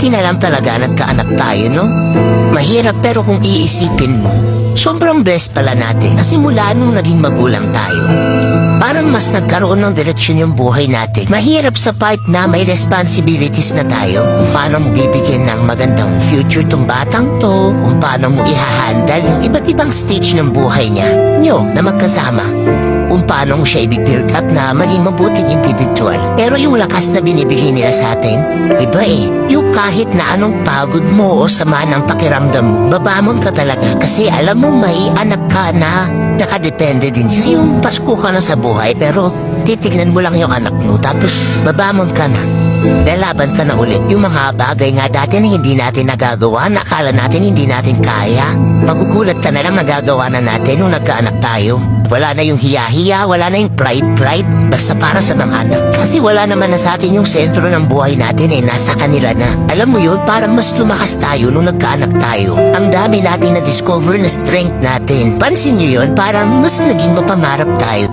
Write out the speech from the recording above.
Buti na lang talaga nagkaanak tayo, no? Mahirap pero kung iisipin mo, sobrang blessed pala natin na simula nung naging magulang tayo. Parang mas nagkaroon ng direksyon yung buhay natin. Mahirap sa part na may responsibilities na tayo. Paano mo bibigyan ng magandang future tong batang to, kung paano mo ihahandle yung iba't ibang stage ng buhay niya. Nyo na magkasama kung paano mo siya i-build up na maging mabuting individual. Pero yung lakas na binibigay nila sa atin, iba eh. Yung kahit na anong pagod mo o sama ng pakiramdam mo, babamon ka talaga kasi alam mo may anak ka na nakadepende din sa yung Pasko ka na sa buhay pero titignan mo lang yung anak mo tapos babamon ka na. Lalaban ka na ulit yung mga bagay nga dati na hindi natin nagagawa, nakala natin hindi natin kaya. Magugulat ka na lang nagagawa na natin nung nagkaanak tayo. Wala na yung hiya-hiya, wala na yung pride-pride, basta para sa mga anak. Kasi wala naman na sa atin yung sentro ng buhay natin eh, nasa kanila na. Alam mo yun, para mas lumakas tayo nung nagkaanak tayo. Ang dami natin na-discover na strength natin. Pansin nyo yun, para mas naging mapamarap tayo.